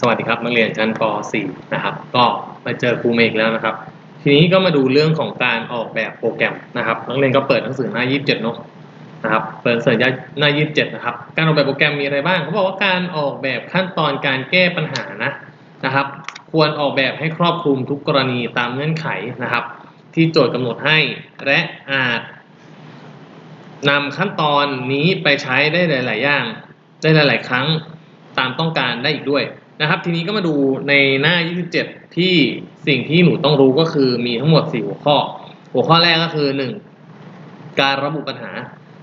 สวัสดีครับนักเรียนชั้นป .4 นะครับ ก็มาเจอครูเมกแล้วนะครับ ทีนี้ก็มาดูเรื่องของการออกแบบโปรแกรมนะครับนักเรียนก็เปิดหนังสือหน้า 27เนอะนะครับเปิดหนังสือหน้า 27 นะครับ การออกแบบโปรแกรมมีอะไรบ้างเขาบอกว่าการออกแบบขั้นตอนการแก้ปัญหานะนะครับ ควรออกแบบให้ครอบคลุมทุกกรณีตามเงื่อนไขนะครับ ที่โจทย์กำหนดให้และอาจนำขั้นตอนนี้ไปใช้ได้หลาย ๆ อย่างได้หลาย ๆ ครั้งตามต้องการได้อีกด้วย นะครับ ทีนี้ก็มาดูในหน้า 27 ที่สิ่งที่หนูต้องรู้ก็คือมีทั้งหมด 4 หัวข้อ หัวข้อแรกก็คือ 1. การระบุปัญหา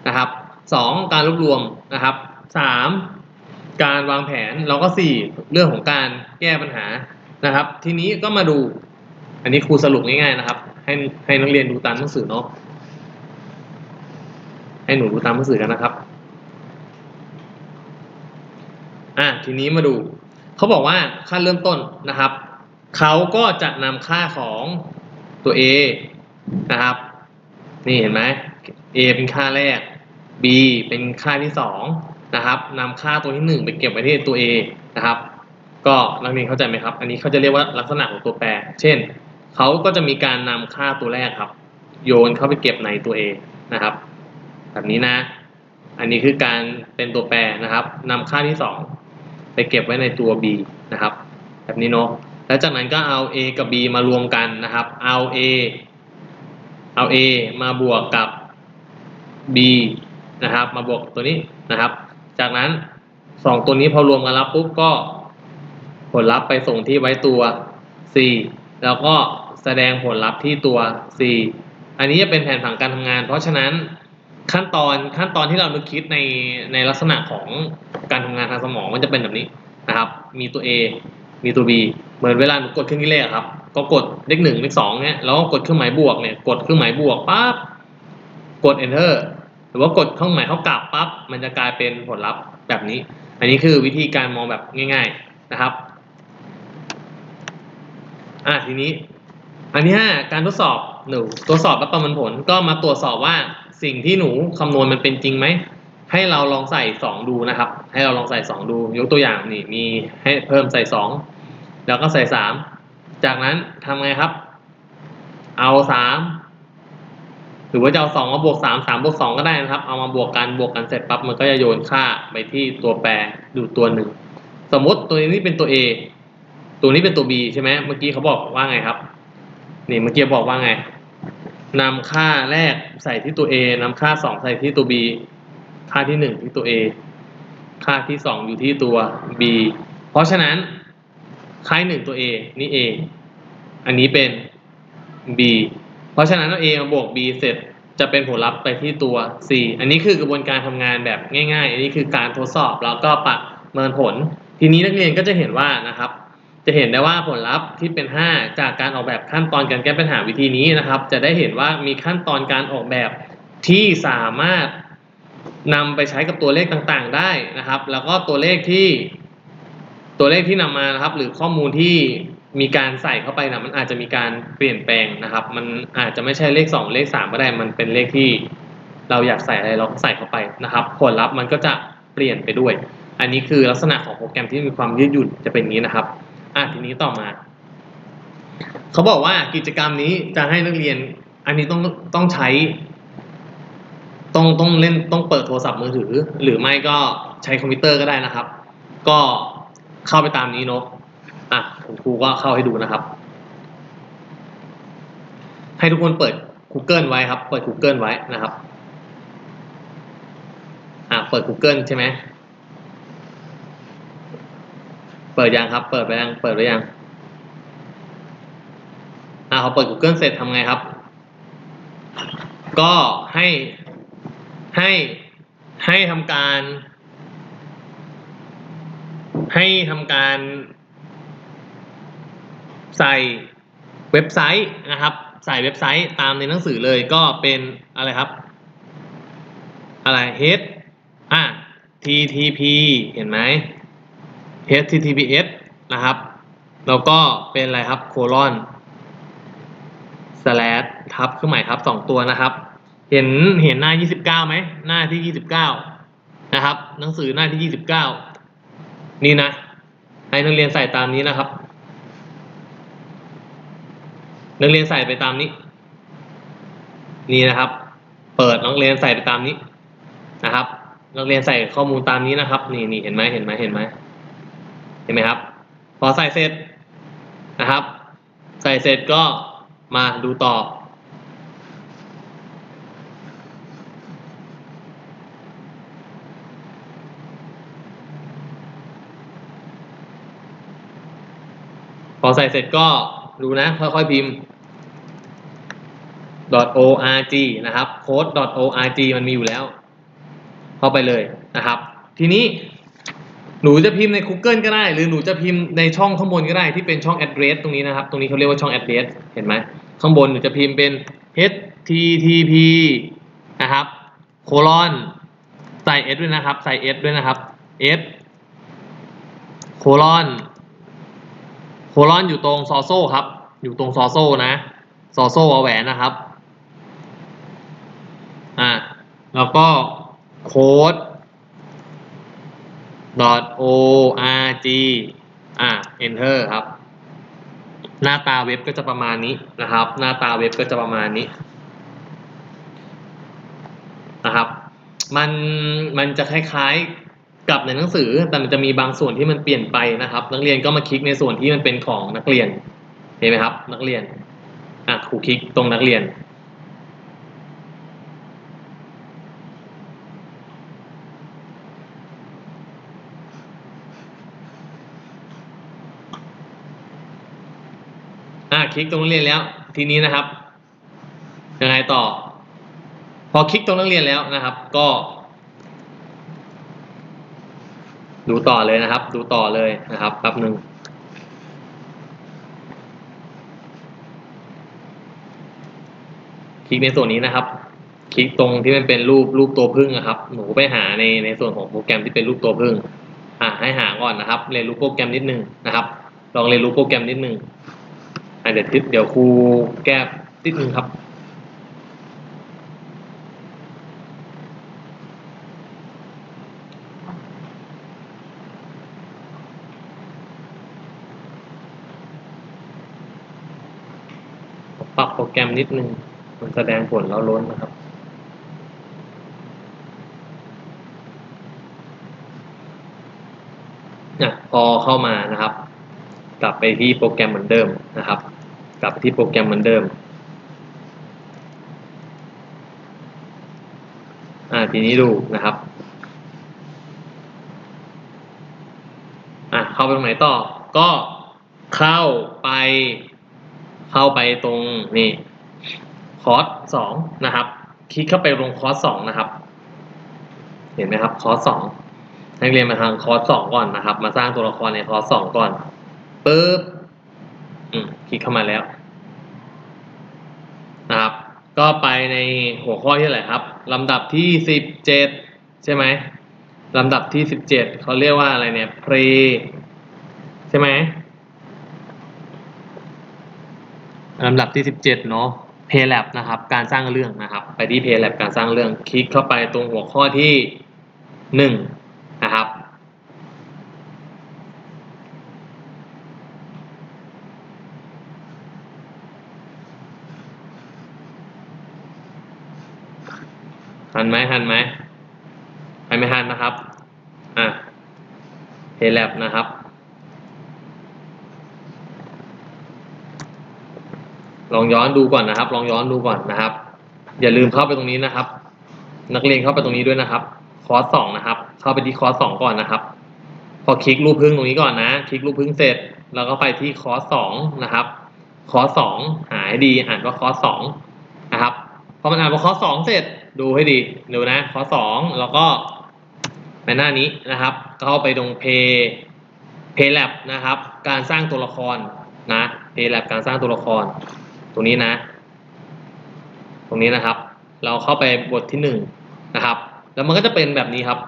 นะครับ 2. การรวบรวมนะครับ 3. การวางแผนแล้วก็ 4. เรื่องของการแก้ปัญหานะครับ ทีนี้ก็มาดู อันนี้ครูสรุปง่ายๆนะครับ ให้ให้นักเรียนดูตามหนังสือเนาะให้หนูดูตามหนังสือกันนะครับ อะทีนี้มาดู เขาบอกว่าขั้นเริ่มต้นนะครับเขาก็จะนำค่าของตัว A นะครับ นี่เห็นไหม A เป็นค่าแรก B เป็นค่าที่สองนะครับนำค่าตัวที่หนึ่งไปเก็บไว้ที่ตัว A นะครับ ก็นักเรียนเข้าใจไหมครับ อันนี้เขาจะเรียกว่าลักษณะของตัวแปร เช่นเขาก็จะมีการนำค่าตัวแรกครับ โยนเข้าไปเก็บในตัว A นะครับ แบบนี้นะ อันนี้คือการเป็นตัวแปรนะครับนำค่าที่สอง ไปเก็บไว้ในตัว b นะครับ แบบนี้เนาะแล้วจากนั้นก็เอา a กับ b มารวมกันนะครับ เอา a เอา a มาบวกกับ b นะครับ มาบวกตัวนี้นะครับ จากนั้นสองตัวนี้พอรวมกันแล้วปุ๊บก็ผลลัพธ์ไปส่งที่ไว้ตัว c แล้วก็แสดงผลลัพธ์ที่ตัว c อันนี้จะเป็นแผนผังการทำงาน เพราะฉะนั้น ขั้นตอนขั้นตอนที่เรานึกคิดในในลักษณะของการทำงานทางสมองมันจะเป็นแบบนี้นะครับ มีตัว A มีตัว B เหมือนเวลาหนูกดเครื่องคิดเลขครับ ก็กดเลขหนึ่งเลขสองเนี่ยแล้วก็กดเครื่องหมายบวกเนี่ยกดเครื่องหมายบวกปั๊บกด enter หรือว่ากดเครื่องหมายเท่ากับปั๊บมันจะกลายเป็นผลลัพธ์แบบนี้ อันนี้คือวิธีการมองแบบง่าย ๆนะครับอะทีนี้ อันที่ห้าการทดสอบหนูทดสอบและประเมินผลก็มาตรวจสอบว่า สิ่งที่หนูคำนวณมันเป็นจริงไหม ให้เราลองใส่สองดูนะครับ ให้เราลองใส่สองดู ยกตัวอย่างนี่มีให้เพิ่มใส่สองแล้วก็ใส่สามจากนั้นทำไงครับ เอาสามหรือว่าจะเอาสองมาบวกสามสามบวกสองก็ได้นะครับ เอามาบวกกันบวกกันเสร็จปั๊บมันก็จะโยนค่าไปที่ตัวแปรดูตัวหนึ่งสมมติตัวนี้เป็นตัว A ตัวนี้เป็นตัว B ใช่ไหมเมื่อกี้เขาบอกว่าไงครับ นี่เมื่อกี้บอกว่าไง นำค่าแรกใส่ที่ตัว A นำค่าสองใส่ที่ตัว B ค่าที่หนึ่งที่ตัว A ค่าที่สองอยู่ที่ตัว B เพราะฉะนั้นค่าหนึ่งตัว A นี่ A อันนี้เป็น B เพราะฉะนั้นเอา A มาบวก B เสร็จจะเป็นผลลัพธ์ไปที่ตัว C อันนี้คือกระบวนการทำงานแบบง่าย ๆ อันนี้คือการทดสอบแล้วก็ประเมินผล ทีนี้นักเรียนก็จะเห็นว่านะครับ จะเห็นได้ว่าผลลัพธ์ที่เป็น 5 จากการออกแบบขั้นตอนการแก้ปัญหาวิธีนี้นะครับ จะได้เห็นว่ามีขั้นตอนการออกแบบที่สามารถนำไปใช้กับตัวเลขต่างๆ ได้นะครับ แล้วก็ตัวเลขที่ตัวเลขที่นำมานะครับ หรือข้อมูลที่มีการใส่เข้าไปนะมันอาจจะมีการเปลี่ยนแปลงนะครับ มันอาจจะไม่ใช่เลข 2 เลข 3 ก็ได้ มันเป็นเลขที่เราอยากใส่อะไรเราก็ใส่เข้าไปนะครับ ผลลัพธ์มันก็จะเปลี่ยนไปด้วย อันนี้คือลักษณะของโปรแกรมที่มีความยืดหยุ่นจะเป็นอย่างนี้นะครับ อะทีนี้ต่อมา เขาบอกว่ากิจกรรมนี้จะให้นักเรียน อันนี้ต้องต้องใช้ ต้องต้องเล่นต้องเปิดโทรศัพท์มือถือ หรือไม่ก็ใช้คอมพิวเตอร์ก็ได้นะครับ ก็เข้าไปตามนี้เนาะอะผมครูก็เข้าให้ดูนะครับ ให้ทุกคนเปิด Google ไว้ครับ เปิด Google ไว้นะครับ อะเปิด Google ใช่ไหม เปิดยังครับ เปิดไปยัง เปิดไปยัง อ่าพอเปิด Google เสร็จทำไงครับ ก็ให้ให้ให้ทำการ ให้ทำการ ใส่เว็บไซต์นะครับ ใส่เว็บไซต์ตามในหนังสือเลยก็เป็นอะไรครับ อะไร h อะ ttp เห็นไหม https นะครับ แล้วก็เป็นอะไรครับโคลอน slash ทับเครื่องหมายทับสองตัวนะครับ เห็นเห็นหน้า 29ไหมหน้าที่ 29 นะครับ หนังสือหน้าที่ 29 นี่นะ ให้นักเรียนใส่ตามนี้นะครับ นักเรียนใส่ไปตามนี้ นี่นะครับ เปิดนักเรียนใส่ไปตามนี้นะครับ นักเรียนใส่ข้อมูลตามนี้นะครับ นี่นี่เห็นไหมเห็นไหมเห็นไหม ห็นไหมครับ พอใส่เสร็จนะครับ ใส่เสร็จก็มาดูต่อ พอใส่เสร็จก็ดูนะ ค่อยๆพิมพ์ .org นะครับโค้ด .org มันมีอยู่แล้ว เข้าไปเลยนะครับ ทีนี้ หนูจะพิมพ์ใน Google ก็ได้ หรือหนูจะพิมพ์ในช่องข้างบนก็ได้ที่เป็นช่อง address ตรงนี้นะครับ ตรงนี้เขาเรียกว่าช่อง address เห็นไหมข้างบนหนูจะพิมพ์เป็น http นะครับโคลอนใส่ s ด้วยนะครับ ใส่ s ด้วยนะครับ s โคลอนโคลอนอยู่ตรงซอโซ่ครับ อยู่ตรงซอโซ่นะซอโซ่วอแหวนนะครับอ่าแล้วก็โค้ด .org อ่า enter ครับ หน้าตาเว็บก็จะประมาณนี้นะครับ หน้าตาเว็บก็จะประมาณนี้นะครับ มันมันจะคล้ายๆกับในหนังสือ แต่มันจะมีบางส่วนที่มันเปลี่ยนไปนะครับ นักเรียนก็มาคลิกในส่วนที่มันเป็นของนักเรียนเห็นไหมครับ นักเรียนอะครูคลิกตรงนักเรียน คลิกตรงนักเรียนแล้ว ทีนี้นะครับยังไงต่อ พอคลิกตรงนักเรียนแล้วนะครับ ก็ ดูต่อเลยนะครับ ดูต่อเลยนะครับแป๊บหนึ่งคลิกในส่วนนี้นะครับ คลิกตรงที่มันเป็นรูปรูปตัวพึ่งนะครับ หนูไปหาในในส่วนของโปรแกรมที่เป็นรูปตัวพึ่งอ่าให้หาก่อนนะครับ เรียนรู้โปรแกรมนิดนึงนะครับ ลองเรียนรู้โปรแกรมนิดนึงอ่า เดี๋ยวทิศเดี๋ยวครูแก้นิดนึงครับปรับโปรแกรมนิดนึง มันแสดงผลแล้วล้นนะครับอะพอเข้ามานะครับ กลับไปที่โปรแกรมเหมือนเดิมนะครับ กลับที่โปรแกรมเหมือนเดิม อ่า ทีนี้ดูนะครับ อะเข้าไปตรงไหนต่อ ก็เข้าไป เข้าไปตรงนี่คอร์สสองนะครับ คลิกเข้าไปตรงคอร์สสองนะครับ เห็นไหมครับ คอร์สสองนักเรียนมาทางคอร์สสองก่อนนะครับ มาสร้างตัวละครในคอร์สสองก่อนปึ๊บ ลิกเข้ามาแล้วนะครับ ก็ไปในหัวข้อที่อะไรครับลำดับที่สิบเจ็ดใช่ไหมลำดับที่สิบเจ็ดเขาเรียกว่าอะไรเนี่ย pre ใช่ไหมลำดับที่ 17เนาะ Paylab นะครับ การสร้างเรื่องนะครับ ไปที่ Paylab การสร้างเรื่อง คลิกเข้าไปตรงหัวข้อที่ 1 นะครับ หันไหมหันไหมใครไม่หันนะครับอะ Paylab นะครับลองย้อนดูก่อนนะครับ ลองย้อนดูก่อนนะครับ อย่าลืมเข้าไปตรงนี้นะครับ นักเรียนเข้าไปตรงนี้ด้วยนะครับ คอร์สสองนะครับ เข้าไปที่คอร์สสองก่อนนะครับ พอคลิกรูปพึ่งตรงนี้ก่อนนะ คลิกรูปพึ่งเสร็จ แล้วก็ไปที่คอร์สสองนะครับ คอร์สสองหาให้ดี อ่านว่าคอร์สสองนะครับ พอมันอ่านว่าคอร์สสองเสร็จ ดูให้ดีดูนะคอสองแล้วก็ไปหน้านี้นะครับเข้าไปตรง Pay Paylab นะครับ การสร้างตัวละครนะ Paylab การสร้างตัวละคร ตรงนี้นะ ตรงนี้นะครับ เราเข้าไปบทที่หนึ่งนะครับ แล้วมันก็จะเป็นแบบนี้ครับ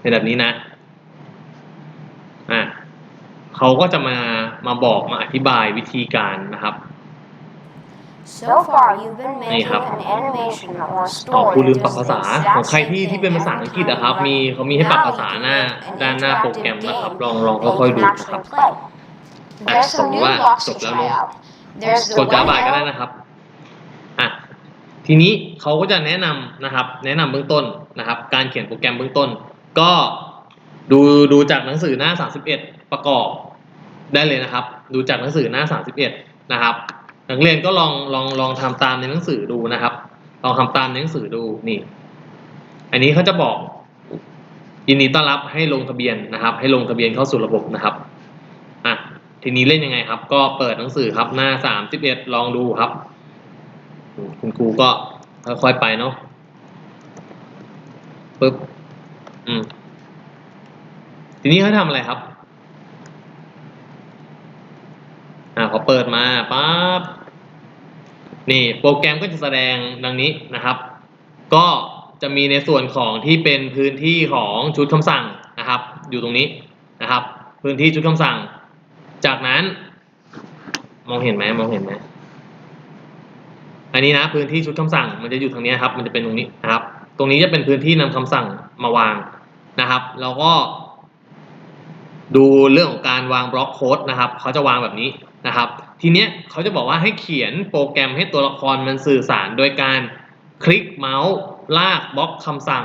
เป็นแบบนี้นะอะเขาก็จะมามาบอกมาอธิบายวิธีการนะครับ So far, you've been นี่ making ครับ an animation or อ๋อ story ครูลืม that ปรับ does ภา the ษา exact ของใคร same ที่ที่ thing เป็นภาษา every อังกฤษ time นะครับ you มี run. เขามีให้ปรับ Now ภา you ษา can หน้า make an ด้านหน้าโปรแกรม interactive นะครับ game ลองลอง that ค่อย you ๆ can ดูนะค actually รับ play. อะ There's สม some มติ new ว่า blocks จ to บแล้ว try เนาะ out. There's ก the ดจ้า one บ่ายก็ได้ arrow นะครับ อะ ทีนี้เขาก็จะแนะนำนะครับ แนะนำเบื้องต้นนะครับ การเขียนโปรแกรมเบื้องต้น ก็ดูดูจากหนังสือหน้า 31 ประกอบได้เลยนะครับ ดูจากหนังสือหน้า 31 นะครับ นักเรียนก็ลองลองลองทำตามในหนังสือดูนะครับ ลองทำตามในหนังสือดูนี่ อันนี้เขาจะบอกยินดีต้อนรับให้ลงทะเบียนนะครับ ให้ลงทะเบียนเข้าสู่ระบบนะครับอะทีนี้เล่นยังไงครับ ก็เปิดหนังสือครับหน้า31ลองดูครับ คุณครูก็ค่อยๆไปเนาะปึ๊บอืมทีนี้เขาทำอะไรครับ อ่าพอเปิดมาปั๊บ นี่โปรแกรมก็จะแสดงดังนี้นะครับ ก็จะมีในส่วนของที่เป็นพื้นที่ของชุดคำสั่งนะครับ อยู่ตรงนี้นะครับ พื้นที่ชุดคำสั่ง จากนั้นมองเห็นไหมมองเห็นไหมอันนี้นะพื้นที่ชุดคำสั่งมันจะอยู่ทางนี้ครับ มันจะเป็นตรงนี้นะครับ ตรงนี้จะเป็นพื้นที่นำคำสั่งมาวางนะครับแล้วก็ ดูเรื่องของการวางบล็อกโค้ดนะครับเขาจะวางแบบนี้นะครับ ทีเนี้ยเขาจะบอกว่าให้เขียนโปรแกรมให้ตัวละครมันสื่อสารโดยการคลิกเมาส์ลากบล็อกคำสั่ง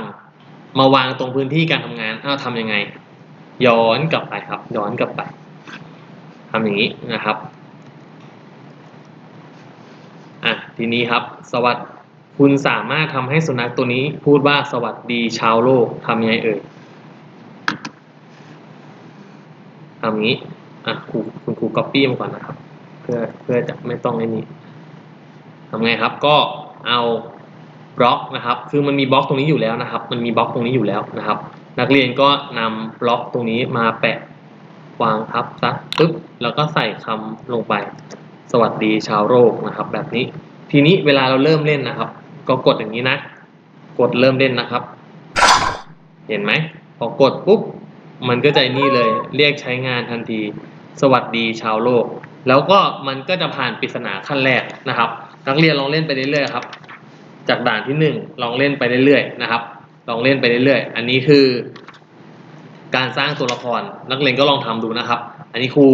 มาวางตรงพื้นที่การทำงานอ้าวทำยังไง ย้อนกลับไปครับ ย้อนกลับไปทำอย่างนี้นะครับอะทีนี้ครับ สวัสดคุณสามารถทำให้สุนัขตัวนี้พูดว่าสวัสดีชาวโลกทำยังไงเอ่ยทำงี้อะครูคุณครูก๊อปปี้มาก่อนนะครับ พื่อเพื่อจะไม่ต้องไอ้นี้ทำไงครับก็เอาบล็อกนะครับ คือมันมีบล็อกตรงนี้อยู่แล้วนะครับ มันมีบล็อกตรงนี้อยู่แล้วนะครับ นักเรียนก็นำบล็อกตรงนี้มาแปะวางทับซะปึ๊บแล้วก็ใส่คำลงไป สวัสดีชาวโลกนะครับ แบบนี้ทีนี้เวลาเราเริ่มเล่นนะครับ ก็กดอย่างนี้นะ กดเริ่มเล่นนะครับ เห็นไหมพอกดปุ๊บมันก็จะนี่เลยเรียกใช้งานทันที สวัสดีชาวโลก แล้วก็มันก็จะผ่านปริศนาขั้นแรกนะครับ นักเรียนลองเล่นไปเรื่อยๆครับ จากด่านที่หนึ่งลองเล่นไปเรื่อยๆนะครับ ลองเล่นไปเรื่อยๆ อันนี้คือ การสร้างตัวละครนักเรียนก็ลองทำดูนะครับ อันนี้ครู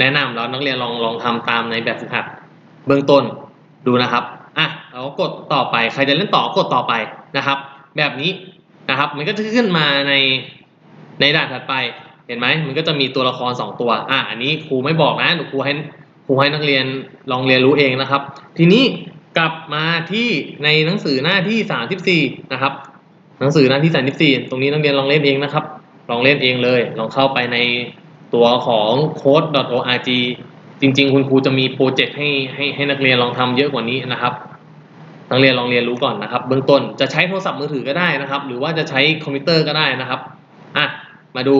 แนะนำแล้วนักเรียนลองลองทำตามในแบบฝึกหัดเบื้องต้นดูนะครับอะเราก็กดต่อไปใครจะเล่นต่อกดต่อไปนะครับ แบบนี้นะครับ มันก็จะขึ้นมาในในด่านถัดไป เห็นไหมมันก็จะมีตัวละครสองตัวอะอันนี้ครูไม่บอกนะครูให้ครูให้นักเรียนลองเรียนรู้เองนะครับ ทีนี้กลับมาที่ในหนังสือหน้าที่สามสิบสี่นะครับ หนังสือหน้าที่สามสิบสี่ตรงนี้นักเรียนลองเล่นเองนะครับ ลองเล่นเองเลย ลองเข้าไปในตัวของ code.org จริง ๆ คุณครูจะมีโปรเจกต์ให้ให้ให้นักเรียนลองทำเยอะกว่านี้นะครับนักเรียนลองเรียนรู้ก่อนนะครับ เบื้องต้นจะใช้โทรศัพท์มือถือก็ได้นะครับ หรือว่าจะใช้คอมพิวเตอร์ก็ได้นะครับอะมาดู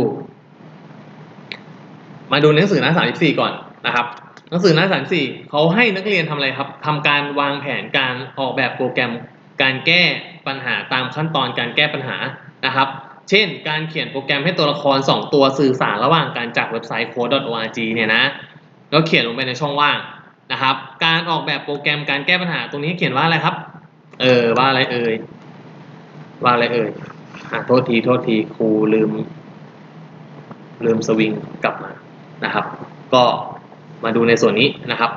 มาดูหนังสือหน้า 34 ก่อนนะครับ หนังสือหน้า 34เขาให้นักเรียนทำอะไรครับทำการวางแผนการออกแบบโปรแกรม การแก้ปัญหาตามขั้นตอนการแก้ปัญหานะครับ เช่น การเขียนโปรแกรมให้ตัวละคร 2 ตัวสื่อสารระหว่างการจากเว็บไซต์ code.org เนี่ยนะแล้วเขียนลงไปในช่องว่างนะครับ การออกแบบโปรแกรมการแก้ปัญหาตรงนี้เขียนว่าอะไรครับ เออว่าอะไรเอ่ยว่าอะไรเอ่ยอะโทษทีโทษทีครูลืม ลืมสวิงกลับมา นะครับ ก็มาดูในส่วนนี้นะครับ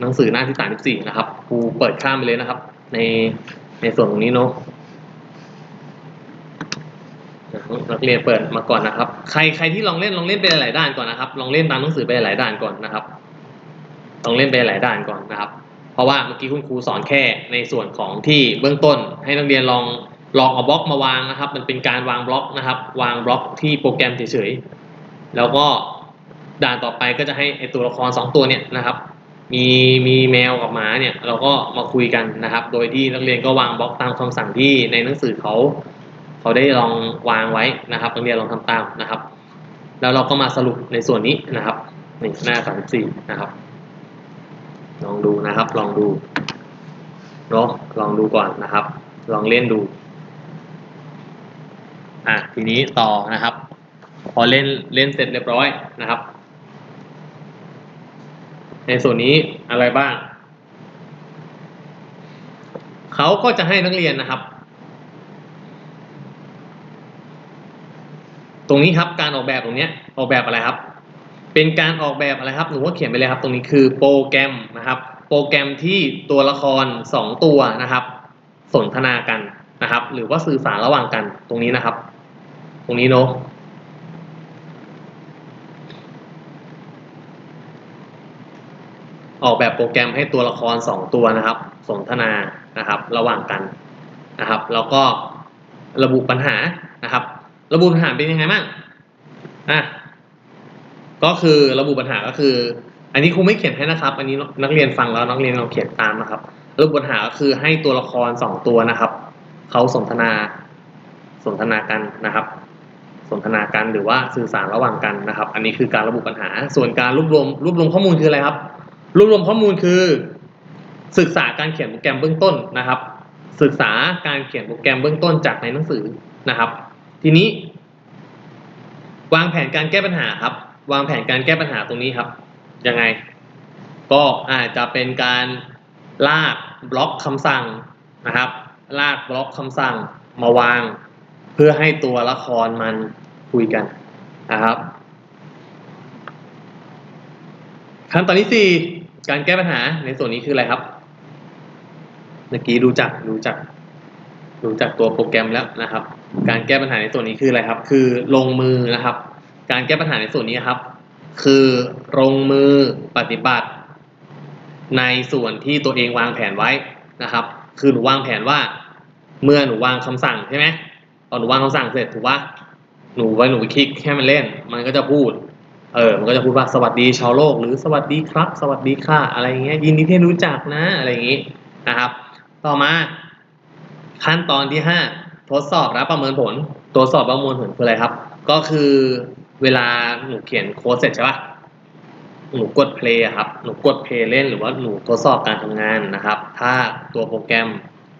หนังสือหน้าที่สามสิบสี่นะครับครูเปิดข้ามไปเลยนะครับ ในในส่วนตรงนี้เนาะนักเรียนเปิดมาก่อนนะครับ ใครใครที่ลองเล่นลองเล่นไปหลายด้านก่อนนะครับ ลองเล่นตามหนังสือไปหลายด้านก่อนนะครับ ลองเล่นไปหลายด้านก่อนนะครับ เพราะว่าเมื่อกี้คุณครูสอนแค่ในส่วนของที่เบื้องต้น ให้นักเรียนลองลองเอาบล็อกมาวางนะครับ มันเป็นการวางบล็อกนะครับ วางบล็อกที่โปรแกรมเฉยๆแล้วก็ ด่านต่อไปก็จะให้ไอตัวละครสองตัวเนี่ยนะครับมีมีแมวกับหมาเนี่ยเราก็มาคุยกันนะครับ โดยที่นักเรียนก็วางบล็อกตามคำสั่งที่ในหนังสือเขา เขาได้ลองวางไว้นะครับนักเรียนลองทำตามนะครับ แล้วเราก็มาสรุปในส่วนนี้นะครับนี่หน้าสามสี่นะครับ ลองดูนะครับ ลองดูเนาะลองดูก่อนนะครับ ลองเล่นดูอะทีนี้ต่อนะครับ พอเล่นเล่นเสร็จเรียบร้อยนะครับ ในส่วนนี้อะไรบ้าง เขาก็จะให้นักเรียนนะครับ ตรงนี้ครับการออกแบบตรงนี้ออกแบบอะไรครับ เป็นการออกแบบอะไรครับหนูก็เขียนไปเลยครับ ตรงนี้คือโปรแกรมนะครับ โปรแกรมที่ตัวละครสองตัวนะครับ สนทนากันนะครับ หรือว่าสื่อสารระหว่างกันตรงนี้นะครับ ตรงนี้เนาะ ออกแบบโปรแกรมให้ตัวละครสองตัวนะครับ สนทนานะครับ ระหว่างกันนะครับ แล้วก็ระบุปัญหานะครับ ระบุปัญหาเป็นยังไงบ้างอะก็คือระบุปัญหาก็คือ อันนี้ครูไม่เขียนให้นะครับ อันนี้นักเรียนฟังแล้วนักเรียนเราเขียนตามนะครับ ระบุปัญหาก็คือให้ตัวละครสองตัวนะครับเขาสนทนาสนทนากันนะครับ สนทนากันหรือว่าสื่อสารระหว่างกันนะครับ อันนี้คือการระบุปัญหา ส่วนการรวบรวมรวบรวมข้อมูลคืออะไรครับ รวบรวมข้อมูลคือ ศึกษาการเขียนโปรแกรมเบื้องต้นนะครับ ศึกษาการเขียนโปรแกรมเบื้องต้นจากในหนังสือนะครับ ทีนี้ วางแผนการแก้ปัญหาครับ วางแผนการแก้ปัญหาตรงนี้ครับยังไง ก็อาจจะเป็นการลากบล็อกคำสั่งนะครับ ลากบล็อกคำสั่งมาวาง เพื่อให้ตัวละครมันคุยกันนะครับขั้นตอนที่สี่ การแก้ปัญหาในส่วนนี้คืออะไรครับ เมื่อกี้รู้จักรู้จักรู้จักตัวโปรแกรมแล้วนะครับ การแก้ปัญหาในส่วนนี้คืออะไรครับ คือลงมือนะครับ การแก้ปัญหาในส่วนนี้ครับ คือลงมือปฏิบัติ ในส่วนที่ตัวเองวางแผนไว้นะครับ คือหนูวางแผนว่า เมื่อหนูวางคำสั่งใช่ไหมตอหนูวางคำสั่งเสร็จถูกปะหนูไว้หนูไปคลิกให้มันเล่น มันก็จะพูด เออ มันก็จะพูดว่าสวัสดีชาวโลก หรือสวัสดีครับ สวัสดีค่ะ อะไรอย่างเงี้ยยินดีที่รู้จักนะ อะไรอย่างงี้นะครับ ต่อมา ขั้นตอนที่ห้าทดสอบและประเมินผลตรวจสอบประเมินผลคืออะไรครับ ก็คือเวลาหนูเขียนโค้ดเสร็จใช่ปะหนูกด play อะครับหนูกด play เล่นหรือว่าหนูทดสอบการทำงานนะครับ ถ้าตัวโปรแกรม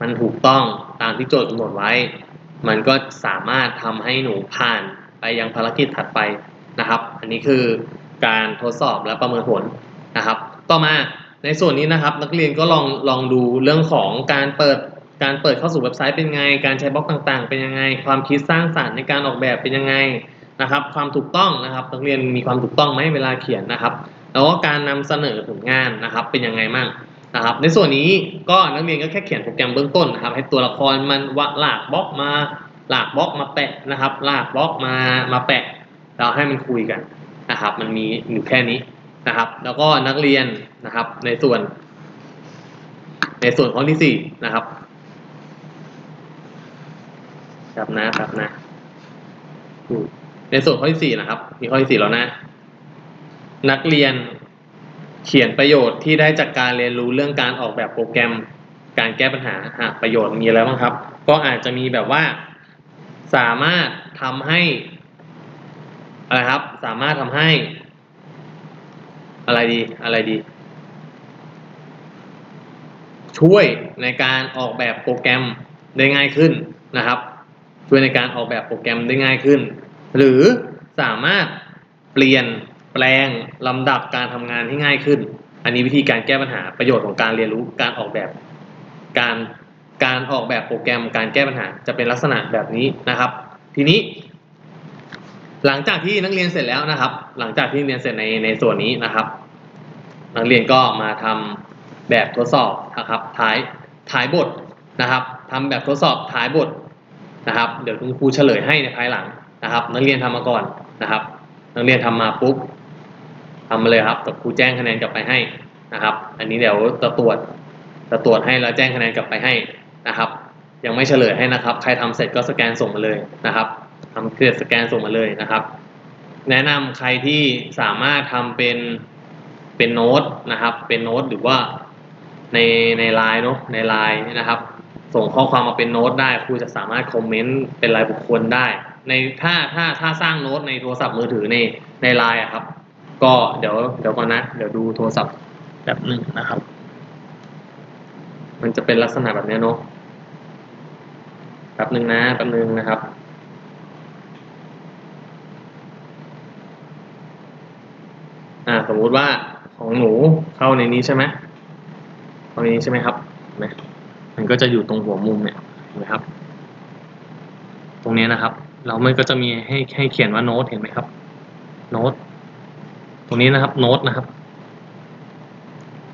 มันถูกต้องตามที่โจทย์กำหนดไว้ มันก็สามารถทำให้หนูผ่านไปยังภารกิจถัดไป นะครับ อันนี้คือการทดสอบและประเมินผลนะครับ ต่อมาในส่วนนี้นะครับ นักเรียนก็ลองลองดูเรื่องของการเปิดการเปิดเข้าสู่เว็บไซต์เป็นไง การใช้บล็อกต่างๆ เป็นยังไง ความคิดสร้างสรรค์ในการออกแบบเป็นยังไงนะครับ ความถูกต้องนะครับ นักเรียนมีความถูกต้องไหมเวลาเขียนนะครับ แล้วก็การนำเสนอผลงานนะครับ เป็นยังไงมั่งนะครับ ในส่วนนี้ก็นักเรียนก็แค่เขียนโปรแกรมเบื้องต้นนะครับ ให้ตัวละครมันว่าลากบล็อกมาหลากบล็อกมาแปะนะครับ หลากบล็อกมามาแปะ เราให้มันคุยกันนะครับ มันมีอยู่แค่นี้นะครับ แล้วก็นักเรียนนะครับ ในส่วน ในส่วนข้อที่สี่นะครับครับนะครับนะในส่วนข้อที่สี่นะครับ มีข้อที่สี่แล้วนะ นักเรียนเขียนประโยชน์ที่ได้จากการเรียนรู้เรื่องการออกแบบโปรแกรมการแก้ปัญหาหากประโยชน์มีอะไรบ้างครับ ก็อาจจะมีแบบว่า สามารถทำให้ อะไรครับ สามารถทำให้ อะไรดีอะไรดี ช่วยในการออกแบบโปรแกรมได้ง่ายขึ้นนะครับ ช่วยในการออกแบบโปรแกรมได้ง่ายขึ้น หรือสามารถเปลี่ยนแปลงลำดับการทำงานให้ง่ายขึ้น อันนี้วิธีการแก้ปัญหาประโยชน์ของการเรียนรู้การออกแบบการการออกแบบโปรแกรมการแก้ปัญหาจะเป็นลักษณะแบบนี้นะครับ ทีนี้ หลังจากที่นักเรียนเสร็จแล้วนะครับ หลังจากที่เรียนเสร็จในในส่วนนี้นะครับ นักเรียนก็มาทำแบบทดสอบนะครับท้ายท้ายบทนะครับทำแบบทดสอบท้ายบทนะครับ เดี๋ยวคุณครูเฉลยให้ในภายหลังนะครับ นักเรียนทำมาก่อนนะครับ นักเรียนทำมาปุ๊บทำมาเลยครับแต่ครูแจ้งคะแนนกลับไปให้นะครับ อันนี้เดี๋ยวจะตรวจจะตรวจให้แล้วแจ้งคะแนนกลับไปให้นะครับ ยังไม่เฉลยให้นะครับ ใครทำเสร็จก็สแกนส่งมาเลยนะครับ ทำเสร็จสแกนส่งมาเลยนะครับ แนะนำใครที่สามารถทำเป็นเป็นโน้ตนะครับ เป็นโน้ตหรือว่าในในไลน์เนาะในไลน์นะครับ ส่งข้อความมาเป็นโน้ตได้ครูจะสามารถคอมเมนต์เป็นรายบุคคลได้ ในถ้าถ้าถ้าสร้างโน้ตในโทรศัพท์มือถือในในไลน์อะครับ ก็เดี๋ยวเดี๋ยวก่อนนะ เดี๋ยวดูโทรศัพท์แบบหนึ่งนะครับ มันจะเป็นลักษณะแบบนี้เนาะแป๊บหนึ่งนะแป๊บหนึ่งนะครับ อ่า สมมุติว่าของหนูเข้าในนี้ใช่ไหมเข้าในนี้ใช่ไหมครับเห็นไหมมันก็จะอยู่ตรงหัวมุมเนี่ยเห็นไหมครับ ตรงนี้นะครับแล้วมันก็จะมีให้ให้เขียนว่าโน้ตเห็นไหมครับโน้ตตรงนี้นะครับโน้ตนะครับ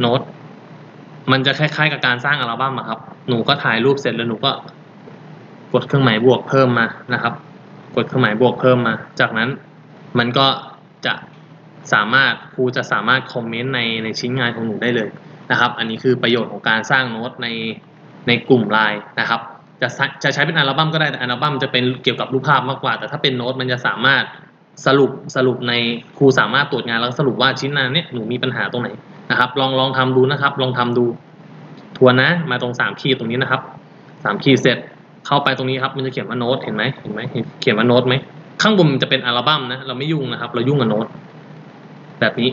โน้ตมันจะคล้ายๆกับการสร้างอัลบั้มอะครับ หนูก็ถ่ายรูปเสร็จแล้วหนูก็ กดเครื่องหมายบวกเพิ่มมานะครับ กดเครื่องหมายบวกเพิ่มมา จากนั้นมันก็จะ สามารถครูจะสามารถคอมเมนต์ในในชิ้นงานของหนูได้เลยนะครับ อันนี้คือประโยชน์ของการสร้างโน้ตในในกลุ่มไลน์นะครับ จะใช้จะใช้เป็นอัลบั้มก็ได้แต่อัลบั้มจะเป็นเกี่ยวกับรูปภาพมากกว่า แต่ถ้าเป็นโน้ตมันจะสามารถสรุปสรุปในครูสามารถตรวจงานแล้วสรุปว่าชิ้นงานเนี้ยหนูมีปัญหาตรงไหนนะครับ ลองลองทำดูนะครับ ลองทำดูทวนนะ มาตรงสามขีดตรงนี้นะครับสามขีดเสร็จเข้าไปตรงนี้ครับมันจะเขียนว่าโน้ตเห็นไหมเห็นไหมเห็นเขียนว่าโน้ตไหมข้างบนมันจะเป็นอัลบั้มนะเราไม่ยุ่งนะครับ เรายุ่งกับโน้ต แบบนี้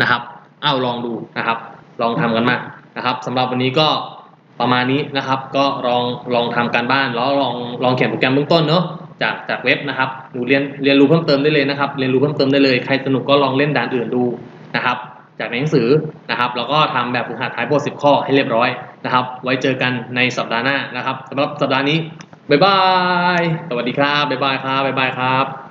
นะครับเอาลองดูนะครับ ลองทำกันมานะครับสำหรับวันนี้ก็ประมาณนี้นะครับ ก็ลองลองทำการบ้านแล้วลองลองเขียนโปรแกรมเบื้องต้นเนอะจากจากเว็บนะครับหนูเรียนเรียนรู้เพิ่มเติมได้เลยนะครับ เรียนรู้เพิ่มเติมได้เลยใครสนุกก็ลองเล่นด่านอื่นดูนะครับ จากในหนังสือนะครับแล้วก็ทำแบบฝึกหัดท้ายบท 10 ข้อให้เรียบร้อยนะครับ ไว้เจอกันในสัปดาห์หน้านะครับสำหรับสัปดาห์นี้บ๊ายบาย สวัสดีครับบ๊ายบายครับบ๊ายบายครับ